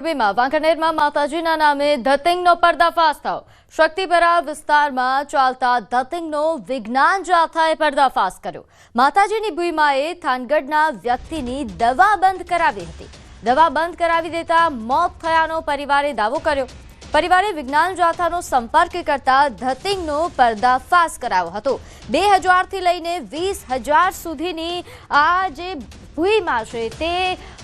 મોરબીમાં વાંકાનેરમાં માતાજીના નામે ધતિંગનો પર્દાફાશ થયો. શક્તિપરા વિસ્તારમાં ચાલતા ધતિંગનો વિજ્ઞાન જાથાએ પર્દાફાશ કર્યો. માતાજીની ભૂઈમાએ થાનગઢના વ્યક્તિની દવા બંધ કરાવી હતી. દવા બંધ કરાવી દેતા મોત થયાનો પરિવારે દાવો કર્યો. પરિવારે વિજ્ઞાન જાથાનો સંપર્ક કરતા ધતિંગનો પર્દાફાશ કરાયો હતો. બે હજારથી લઈને વીસ હજાર સુધીની આ જે ભૂઈમાં છે તે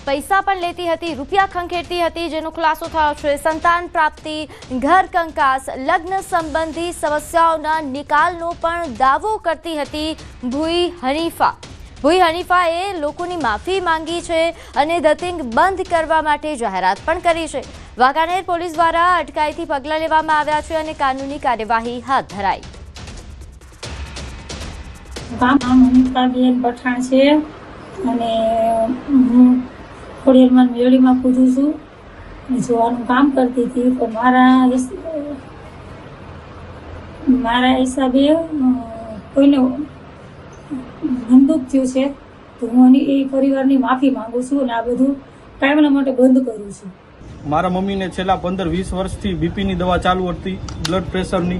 પૈસા પણ લેતી હતી, રૂપિયા ખંખેરતી હતી, જેનો ખુલાસો થયો છે. સંતાન પ્રાપ્તિ, ઘર કંકાસ, લગ્ન સંબંધી સમસ્યાઓના નિકાલનો પણ દાવો કરતી હતી ભૂઈ હનીફા ભૂઈ હનીફાએ લોકોની માફી માંગી છે અને ધતિંગ બંધ કરવા માટે જાહેરાત પણ કરી છે. વાંકાનેર પોલીસ દ્વારા અટકાયતી પગલાં લેવામાં આવ્યા છે અને કાનૂની કાર્યવાહી હાથ ધરાઈ. નામ અનિતાબેન પઠાણ છે અને હું ખોડિયારમાં મેળીમાં પૂજું છું. જોવાનું કામ કરતી હતી તો મારા મારા હિસાબે કોઈને બંદૂક થયું છે, તો હું એની એ પરિવારની માફી માંગુ છું અને આ બધું કાયમના માટે બંધ કરું છું. મારા મમ્મીને છેલ્લા પંદર વીસ વર્ષથી બીપીની દવા ચાલુ હતી બ્લડ પ્રેશરની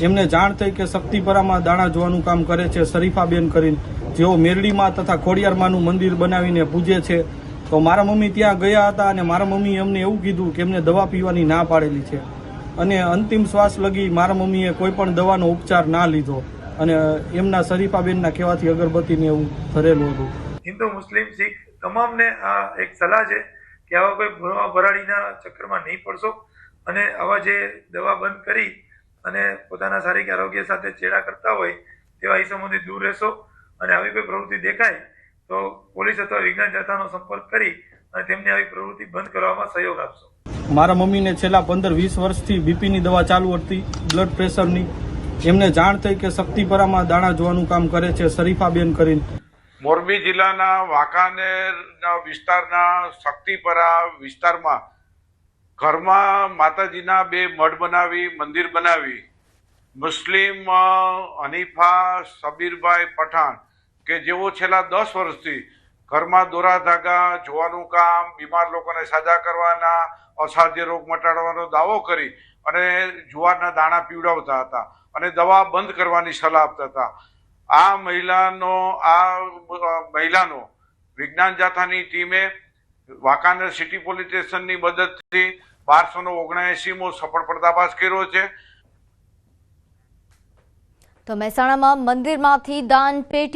એમને જાણ થઈ કે શક્તિપરામાં દાણા જોવાનું કામ કરે છે શરીફાબેન કરીને. જેઓ મેરડીમાં તથા ખોડિયારમાંનું મંદિર બનાવીને પૂજે છે. તો મારા મમ્મી ત્યાં ગયા હતા અને મારા મમ્મીએ અમને એવું કીધું કે એમને દવા પીવાની ના પાડેલી છે. અને અંતિમ શ્વાસ લગી મારા મમ્મીએ કોઈ પણ દવાનો ઉપચાર ના લીધો. અને એમના શરીફાબેનના કહેવાથી અગરબત્તીને એવું ધરેલું હતું. હિન્દુ મુસ્લિમ શીખ તમામને આ એક સલાહ છે કે આવા કોઈ ભરવા ભરાડીના ચક્કરમાં નહીં પડશો અને આવા જે દવા બંધ કરી અને પોતાના શારીરિક આરોગ્ય સાથે ચેડા કરતા હોય તેવા ઈસમોથી દૂર રહેશો અને આવી કોઈ પ્રવૃત્તિ દેખાય તો પોલીસ અથવા વિજ્ઞાન જાથાનો સંપર્ક કરી અને તેમની આવી પ્રવૃત્તિ બંધ કરવામાં સહયોગ આપશો. મારા મમ્મીને છેલ્લા પંદર વીસ વર્ષથી બીપીની દવા ચાલુ હતી બ્લડ પ્રેશરની એમને જાણ થઈ કે શક્તિપરામાં દાણા જોવાનું કામ કરે છે, શરીફાબેન કરીને. મોરબી જિલ્લાના વાંકાનેરના વિસ્તારના શક્તિપરા વિસ્તારમાં ઘરમાં માતાજીના બે મઢ બનાવી, મંદિર બનાવી. મુસ્લિમ હનીફા, સબીરભાઈ પઠાણ કે જેઓ છેલ્લા દસ વર્ષથી ઘરમાં દોરા ધાગા જોવાનું કામ, બીમાર લોકોને સાજા કરવાના, અસાધ્ય રોગ મટાડવાનો દાવો કરી અને જુવારના દાણા પીવડાવતા હતા. અને દવા બંધ કરવાની સલાહ આપતા હતા. આ મહિલાનો આ મહિલાનો વિજ્ઞાન જાથાની ટીમે વાંકાનેર સિટી પોલીસ સ્ટેશનની મદદથી બારસો નો ઓગણએંસીમો સફળ પર્દાફાશ કર્યો છે. તો મહેસાણામાં મંદિરમાંથી દાન પેટી